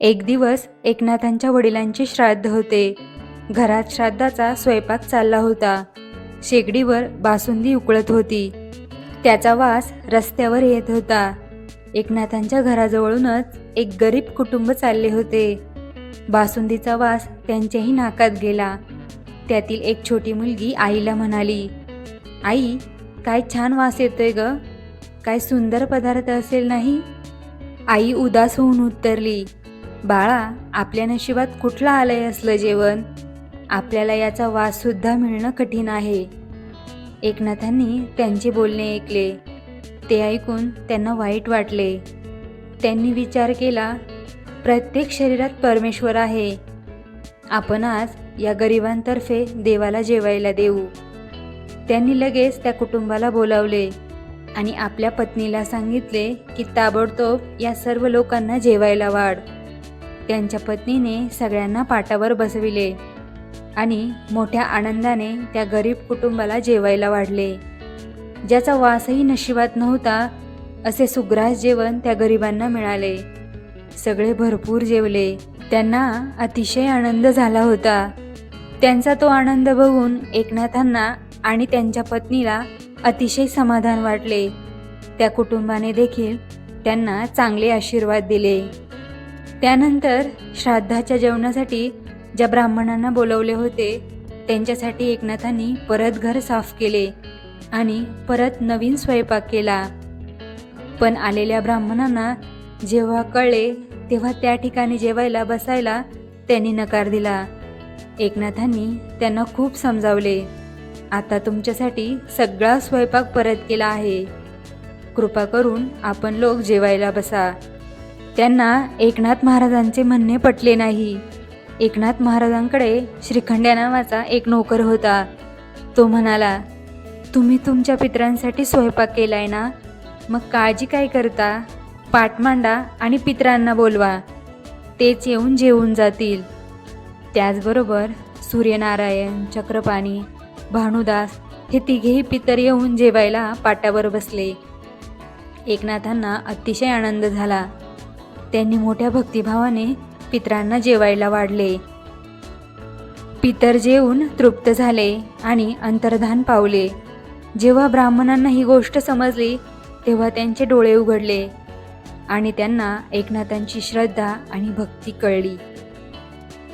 एक दिवस एकनाथांच्या वडिलांचे श्राद्ध होते. घरात श्राद्धाचा स्वयंपाक चालला होता. शेगडीवर बासुंदी उकळत होती. त्याचा वास रस्त्यावर येत होता. एकनाथांच्या घराजवळूनच एक गरीब कुटुंब चालले होते. बासुंदीचा वास त्यांच्याही नाकात गेला. त्यातील एक छोटी मुलगी आईला म्हणाली आई काय छान वास येतोय ग. काय सुंदर पदार्थ असेल नाही? आई उदास होऊन उत्तरली बाळा आपल्या नशिबात कुठलं आलंय असलं जेवण? आपल्याला याचा वाससुद्धा मिळणं कठीण आहे. एकनाथांनी त्यांचे बोलणे ऐकले. ते ऐकून त्यांना वाईट वाटले. त्यांनी विचार केला प्रत्येक शरीरात परमेश्वर आहे. आपण आज या गरिबांतर्फे देवाला जेवायला देऊ. त्यांनी लगेच त्या कुटुंबाला बोलावले आणि आपल्या पत्नीला सांगितले की ताबडतोब या सर्व लोकांना जेवायला वाढ. त्यांच्या पत्नीने सगळ्यांना पाटावर बसविले आणि मोठ्या आनंदाने त्या गरीब कुटुंबाला जेवायला वाढले. ज्याचा वासही नशिबात नव्हता असे सुग्रास जेवण त्या गरिबांना मिळाले. सगळे भरपूर जेवले. त्यांना अतिशय आनंद झाला होता. त्यांचा तो आनंद बघून एकनाथांना आणि त्यांच्या पत्नीला अतिशय समाधान वाटले. त्या कुटुंबाने देखील त्यांना चांगले आशीर्वाद दिले. त्यानंतर श्राद्धाच्या जेवणासाठी ज्या ब्राह्मणांना बोलवले होते त्यांच्यासाठी एकनाथांनी परत घर साफ केले आणि परत नवीन स्वयंपाक केला. पण आलेल्या ब्राह्मणांना जेव्हा कळले तेव्हा त्या ठिकाणी जेवायला बसायला त्यांनी नकार दिला. एकनाथांनी त्यांना खूप समजावले आता तुमच्यासाठी सगळा स्वयंपाक परत केला आहे. कृपा करून आपण लोक जेवायला बसा. त्यांना एकनाथ महाराजांचे म्हणणे पटले नाही. एकनाथ महाराजांकडे श्रीखंड्या नावाचा एक नोकर होता. तो म्हणाला तुम्ही तुमच्या पितरांसाठी स्वयंपाक केलाय ना? मग काळजी काय करता? पाठ मांडा आणि पितरांना बोलवा. तेच येऊन जेवून जातील. त्याचबरोबर सूर्यनारायण चक्रपाणी भानुदास हे तिघेही पितर येऊन जेवायला पाटावर बसले. एकनाथांना अतिशय आनंद झाला. त्यांनी मोठ्या भक्तिभावाने पितरांना जेवायला वाढले. पितर जेवून तृप्त झाले आणि अंतर्धान पावले. जेव्हा ब्राह्मणांना ही गोष्ट समजली तेव्हा त्यांचे डोळे उघडले आणि त्यांना एकनाथांची श्रद्धा आणि भक्ती कळली.